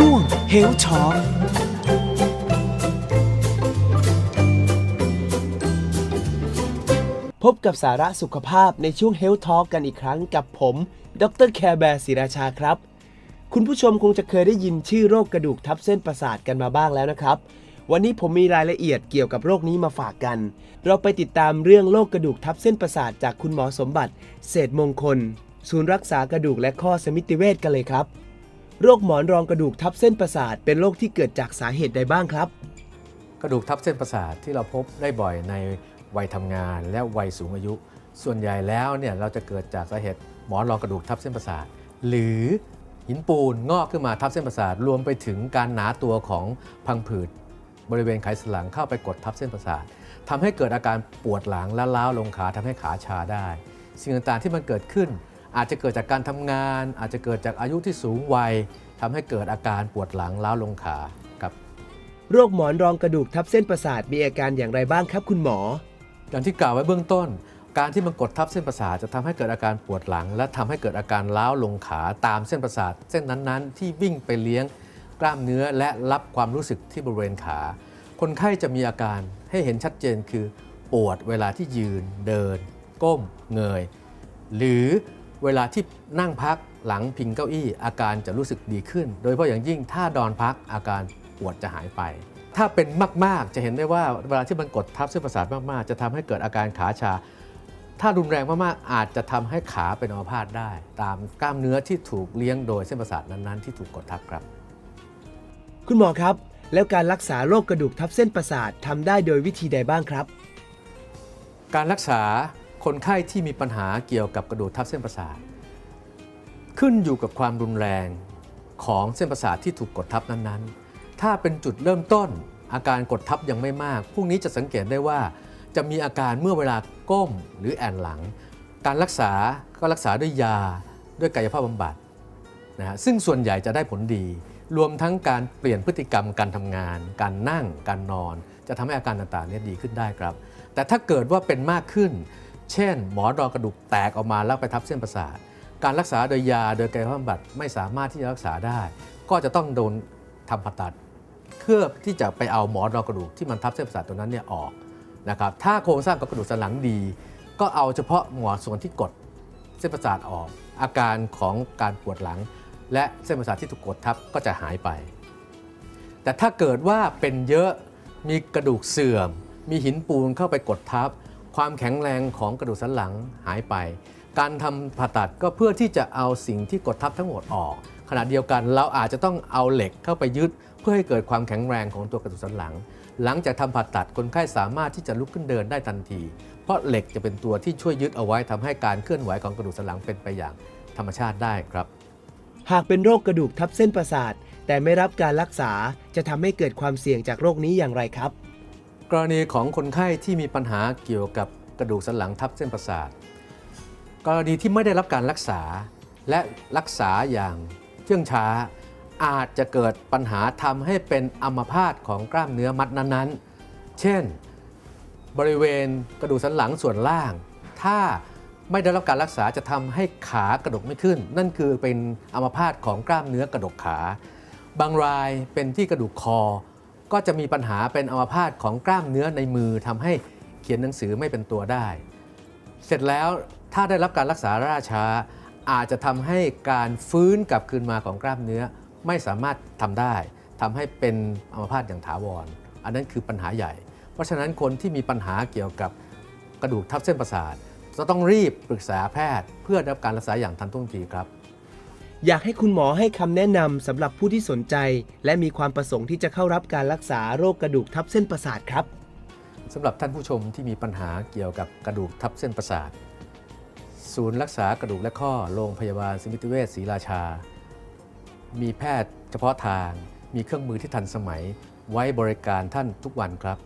ช่วง Health Talk พบกับสาระสุขภาพในช่วง Health Talk กันอีกครั้งกับผม ดรแคร์แบร์ศิราชาครับ คุณผู้ชมคงจะเคยได้ยินชื่อโรคกระดูกทับเส้นประสาทกันมาบ้างแล้วนะครับ วันนี้ผมมีรายละเอียดเกี่ยวกับโรคนี้มาฝากกัน เราไปติดตามเรื่องโรคกระดูกทับเส้นประสาทจากคุณหมอสมบัติ เศษมงคล ศูนย์รักษากระดูกและข้อสมิติเวชกันเลยครับ โรคหมอนรองกระดูกทับเส้นประสาท เป็นโรคที่เกิดจากสาเหตุใดบ้างครับ กระดูกทับเส้นประสาทที่เราพบได้บ่อยในวัยทำงานและวัยสูงอายุ ส่วนใหญ่แล้วเนี่ยเราจะเกิดจากสาเหตุหมอนรองกระดูกทับเส้นประสาท หรือหินปูนงอกขึ้นมาทับเส้นประสาทรวมไปถึงการหนาตัวของพังผืดบริเวณไขสันหลังเข้าไปกดทับเส้นประสาททำให้เกิดอาการปวดหลังและล้าลงขาทำให้ขาชาได้ สิ่งต่างๆที่มันเกิดขึ้น อาจจะเกิดจากการทำงาน อาจจะเกิดจากอายุที่สูงวัยทำให้เกิดอาการปวดหลังล้าวลงขาครับโรคหมอนรองกระดูกทับเส้นประสาทมีอาการอย่างไรบ้างครับคุณหมอ อย่างที่กล่าวไว้เบื้องต้น การที่มันกดทับเส้นประสาทจะทำให้เกิดอาการปวดหลัง และทำให้เกิดอาการล้าวลงขาตามเส้นประสาท เส้นนั้นๆ ที่วิ่งไปเลี้ยงกล้ามเนื้อและรับความรู้สึกที่บริเวณขา คนไข้จะมีอาการให้เห็นชัดเจนคือ ปวดเวลาที่ยืน เดิน ก้ม เงย หรือ เวลาที่นั่งพักหลังพิงเก้าอี้ อาการจะรู้สึกดีขึ้น โดยเฉพาะอย่างยิ่งถ้านอนพักอาการปวดจะหายไป ถ้าเป็นมาก ๆ จะเห็นได้ว่าเวลาที่มันกดทับเส้นประสาทมาก ๆ จะทำให้เกิดอาการขาชา ถ้ารุนแรงมาก ๆ อาจจะทำให้ขาเป็นอัมพาตได้ ตามกล้ามเนื้อที่ถูกเลี้ยงโดยเส้นประสาทนั้น ๆ ที่ถูกกดทับครับ คุณหมอครับ แล้วการรักษาโรคกระดูกทับเส้นประสาททำได้โดยวิธีใดบ้างครับ การรักษา คนไข้ที่มีปัญหาเกี่ยวกับกระดูกทับเส้นประสาทขึ้นอยู่กับความรุนแรงของเส้นประสาทที่ถูกกดทับนั้นๆ ถ้าเป็นจุดเริ่มต้นอาการกดทับยังไม่มาก พวกนี้จะสังเกตได้ว่า จะมีอาการเมื่อเวลาก้มหรือแอนหลัง การรักษาก็รักษาด้วยยาด้วยกายภาพบำบัดนะฮะซึ่งส่วนใหญ่จะได้ผลดี รวมทั้งการเปลี่ยนพฤติกรรมการทำงาน การนั่ง การนอน จะทำให้อาการต่างๆเนี้ดีขึ้นได้ครับ แต่ถ้าเกิดว่าเป็นมากขึ้น เช่น หมอนรองกระดูกแตกออกมาแล้วไปทับเส้นประสาท การรักษาโดยยาโดยกายภาพบำบัดไม่สามารถที่จะรักษาได้ ก็จะต้องโดนทำผ่าตัด เพื่อที่จะไปเอาหมอนรองกระดูกที่มันทับเส้นประสาทตัวนั้นเนี่ยออกนะครับ ถ้าโครงสร้างของกระดูกสันหลังดี ก็เอาเฉพาะหมอนส่วนที่กดเส้นประสาทออก อาการของการปวดหลัง และเส้นประสาทที่ถูกกดทับก็จะหายไป แต่ถ้าเกิดว่าเป็นเยอะมีกระดูกเสื่อม มีหินปูนเข้าไปกดทับ ความแข็งแรงของกระดูกสันหลังหายไป การทำผ่าตัดก็เพื่อที่จะเอาสิ่งที่กดทับทั้งหมดออก ขณะเดียวกันเราอาจจะต้องเอาเหล็กเข้าไปยึด เพื่อให้เกิดความแข็งแรงของตัวกระดูกสันหลัง หลังจากทำผ่าตัดคนไข้สามารถที่จะลุกขึ้นเดินได้ทันที เพราะเหล็กจะเป็นตัวที่ช่วยยึดเอาไว้ทำให้การเคลื่อนไหวของกระดูกสันหลังเป็นไปอย่างธรรมชาติได้ครับ หากเป็นโรคกระดูกทับเส้นประสาทแต่ไม่รับการรักษาจะทำให้เกิดความเสี่ยงจากโรคนี้อย่างไรครับ กรณีของคนไข้ที่มีปัญหาเกี่ยวกับกระดูกสันหลังทับเส้นประสาท กรณีที่ไม่ได้รับการรักษาและรักษาอย่างเชื่องช้า อาจจะเกิดปัญหาทำให้เป็นอัมพาตของกล้ามเนื้อมัดนั้นๆ เช่น บริเวณกระดูกสันหลังส่วนล่าง ถ้าไม่ได้รับการรักษาจะทำให้ขากระดกไม่ขึ้น นั่นคือเป็นอัมพาตของกล้ามเนื้อกระดกขา บางรายเป็นที่กระดูกคอ ก็จะมีปัญหาเป็นอัมพาตของกล้ามเนื้อในมือทำให้เขียนหนังสือไม่เป็นตัวได้ เสร็จแล้วถ้าได้รับการรักษาล่าช้า อาจจะทำให้การฟื้นกลับคืนมาของกล้ามเนื้อไม่สามารถทำได้ทำให้เป็นอัมพาตอย่างถาวร อันนั้นคือปัญหาใหญ่ เพราะฉะนั้นคนที่มีปัญหาเกี่ยวกับกระดูกทับเส้นประสาทจะต้องรีบปรึกษาแพทย์เพื่อได้รับการรักษาอย่างทันท่วงทีครับ อยากให้คุณหมอให้คำแนะนำสำหรับผู้ที่สนใจ และมีความประสงค์ที่จะเข้ารับการรักษาโรคกระดูกทับเส้นประสาทครับสำหรับท่านผู้ชมที่มีปัญหาเกี่ยวกับกระดูกทับเส้นประสาท ศูนย์รักษากระดูกและข้อโรงพยาบาลสมิติเวชศรีราชา มีแพทย์เฉพาะทาง มีเครื่องมือที่ทันสมัย ไว้บริการท่านทุกวันครับ